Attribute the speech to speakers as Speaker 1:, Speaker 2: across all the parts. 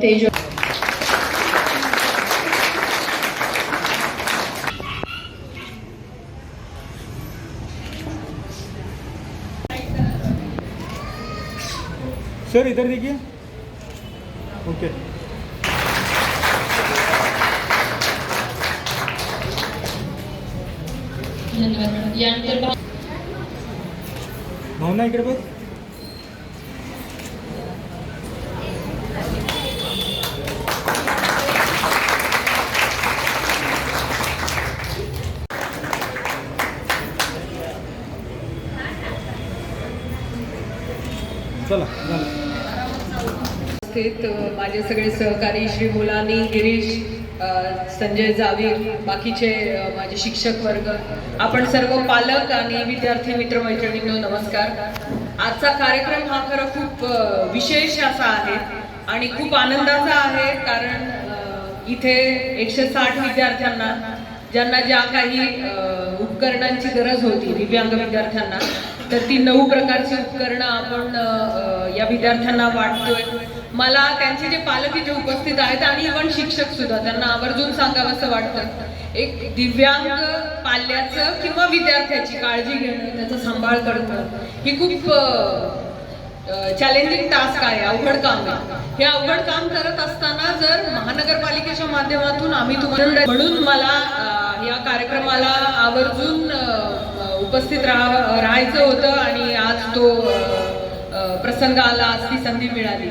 Speaker 1: तेज।
Speaker 2: सर इधर देखिए। ओके
Speaker 1: धन्यवाद। यानंतर
Speaker 2: भावना इकडे बघ चला.
Speaker 3: माझे सगळे सहकारी श्री मुलानी गिरीश संजय जावीर बाकीचे माझे शिक्षक वर्ग आपण सर्व पालक आणि विद्यार्थी मित्रमैत्रिणींनो नमस्कार. आजचा कार्यक्रम हा खरं खूप विशेष असा आहे आणि खूप आनंदाचा आहे कारण इथे एकशे साठ विद्यार्थ्यांना ज्यांना ज्या काही उपकरणांची गरज होती दिव्यांग विद्यार्थ्यांना तर ती नऊ प्रकारची उपकरणं आपण या विद्यार्थ्यांना वाटतोय. मला त्यांचे जे पालक इथे उपस्थित आहेत आणि इव्हन शिक्षक सुद्धा त्यांना आवर्जून सांगावं असं वाटतं. एक दिव्यांग पाल्याचं किंवा विद्यार्थ्याची काळजी घेणं त्याचा सांभाळ करणं ही खूप चॅलेंजिंग टास्क आहे अवघड काम आहे. हे अवघड काम करत असताना जर महानगरपालिकेच्या माध्यमातून आम्ही तुम्हाला म्हणून मला या कार्यक्रमाला आवर्जून उपस्थित राहा राहायचं होतं आणि आज तो प्रसंग आला आज ती संधी मिळाली.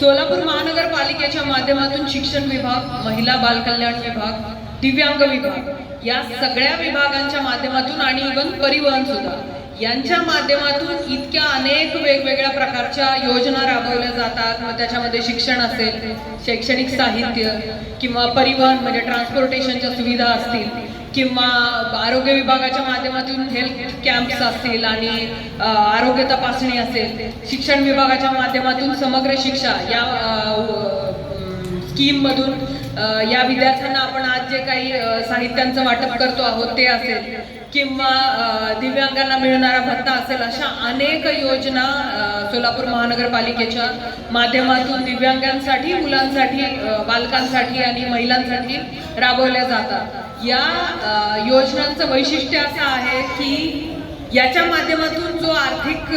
Speaker 3: सोलापूर महानगरपालिकेच्या माध्यमातून शिक्षण विभाग महिला बालकल्याण विभाग दिव्यांग विभाग या सगळ्या विभागांच्या माध्यमातून आणि इवन परिवहन सुद्धा यांच्या माध्यमातून इतक्या अनेक वेगवेगळ्या प्रकारच्या योजना राबवल्या जातात. मग त्याच्यामध्ये शिक्षण असेल शैक्षणिक साहित्य किंवा परिवहन म्हणजे ट्रान्सपोर्टेशनच्या सुविधा असतील. किंवा आरोग्य विभागाच्या माध्यमातून हेल्थ कॅम्प्स असतील आणि आरोग्य तपासणी असेल शिक्षण विभागाच्या माध्यमातून समग्र शिक्षा या स्कीम मधून या विद्यार्थ्यांना आपण आज जे काही साहित्यांचं वाटप करतो आहोत ते असेल. किंवा दिव्यांगांना मिळणारा भत्ता असेल अशा अनेक योजना सोलापूर महानगरपालिकेच्या माध्यमातून दिव्यांगांसाठी मुलांसाठी बालकांसाठी आणि महिलांसाठी राबवल्या जातात. या योजनांचं वैशिष्ट्य असं आहे की याच्या माध्यमातून जो आर्थिक